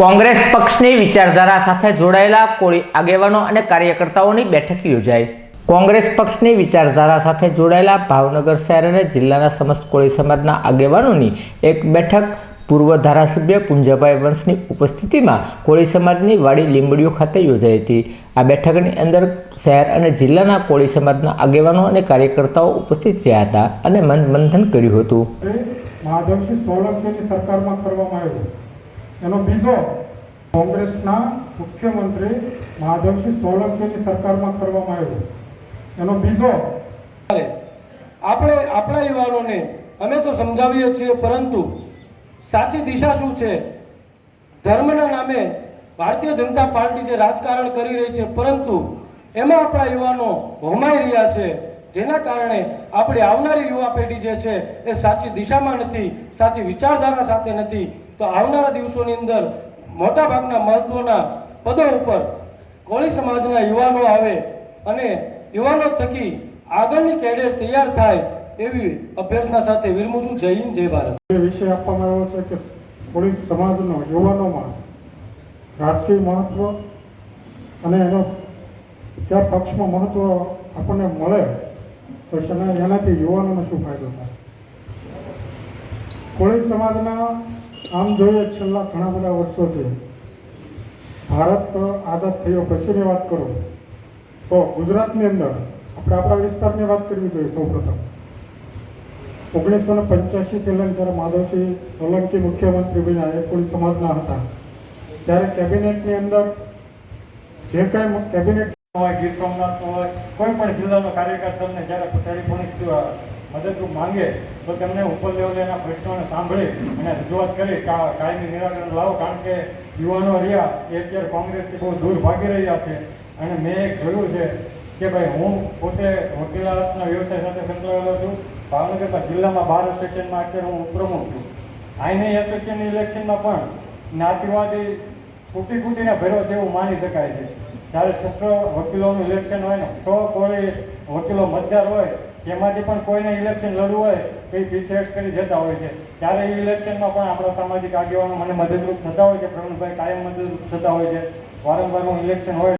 કોંગ્રેસ પક્ષની વિચારધારા સાથે જોડાયેલા કોળી આગેવાનો અને કાર્યકર્તાઓની બેઠક યોજાઈ. કોંગ્રેસ પક્ષની વિચારધારા સાથે જોડાયેલા ભાવનગર શહેર અને જિલ્લાના સમસ્ત કોળી સમાજના આગેવાનોની એક બેઠક પૂર્વ ધારાસભ્ય પુંજાભાઈ વંશની ઉપસ્થિતિમાં કોળી સમાજની વાડી લીંબડીઓ ખાતે યોજાઈ હતી. આ બેઠકની અંદર શહેર અને જિલ્લાના કોળી સમાજના આગેવાનો અને કાર્યકર્તાઓ ઉપસ્થિત રહ્યા હતા અને મન મંથન કર્યું હતું. એનો બીજો કોંગ્રેસના મુખ્યમંત્રી માધવસિંહ સોલંકીની સરકારમાં કરવામાં આવ્યું. એનો બીજો આપણે આપણા યુવાનોને અમે તો સમજાવીએ છીએ, પરંતુ સાચી દિશા શું છે? ધર્મના નામે ભારતીય જનતા પાર્ટી જે રાજકારણ કરી રહી છે, પરંતુ એમાં આપણા યુવાનો હોમાઈ રહ્યા છે, જેના કારણે આપણી આવનારી યુવા પેઢી જે છે, એ સાચી દિશામાં નથી, સાચી વિચારધારા સાથે નથી તો આવનારા દિવસોની અંદર મોટાભાગના મહત્વના પદો ઉપર કોળી સમાજના યુવાનો આવે અને યુવાનો થકી આગળની કેડેટ તૈયાર થાય એવી અભ્યર્થના સાથે વિરમું છું. જય હિન્દ, જય ભારત. એ વિષય આપવામાં આવ્યો છે કે કોળી સમાજનો યુવાનોમાં રાજકીય મહત્વ અને એનો કયા પક્ષમાં મહત્વ આપણને મળે તો એનાથી યુવાનોને શું ફાયદો થાય? કોળી સમાજના આમ જોઈએ છેલ્લા ઘણા બધા વર્ષોથી ભારત આઝાદ થયો પછીની વાત કરું. તો ગુજરાતની અંદર આપણે આપણા વિસ્તારની વાત કરવી જોઈએ સૌપ્રથમ. ઓગણીસો ને પંચ્યાસીથી લઈને જ્યારે માધવસિંહ સોલંકી મુખ્યમંત્રી બન્યા, એ કોળી સમાજના હતા. ત્યારે કેબિનેટની અંદર જે કાંઈ કેબિનેટ હોય, ગીર સોમનાથ હોય, કોઈ પણ જિલ્લાનો કાર્યકર તમને જ્યારે ટેલિફોનિક મદદરૂપ માંગે તો તેમને ઉપર લેવલે એના પ્રશ્નોને સાંભળી અને રજૂઆત કરી કાયમી નિરાકરણ લાવો. કારણ કે યુવાનો રહ્યા એ અત્યારે કોંગ્રેસથી બહુ દૂર ભાગી રહ્યા છે. અને મેં એક જોયું છે કે ભાઈ હું પોતે વકીલાતના વ્યવસાય સાથે સંકળાયેલો છું. ભાવનગરના જિલ્લામાં બાર એસોસિએશનમાં અત્યારે હું પ્રમુખ છું. આઈની એસોસિએશન ઇલેક્શનમાં પણ જ્ઞાતિવાદી ફૂટી ફૂટીને ભર્યો છે એવું માની શકાય છે. જ્યારે છસો વકીલોનું ઇલેક્શન હોય ને, સો કોળી વકીલો મતદાર હોય તેમાંથી પણ કોઈને ઇલેક્શન લડવું હોય, તો એ પીછેહટ કરી જતા હોય છે. ત્યારે એ ઇલેક્શનમાં પણ આપણા સામાજિક આગેવાનો મને મદદરૂપ થતા હોય છે, પ્રવીણભાઈ કાયમ મદદરૂપ થતા હોય છે. વારંવાર હું ઇલેક્શન હોય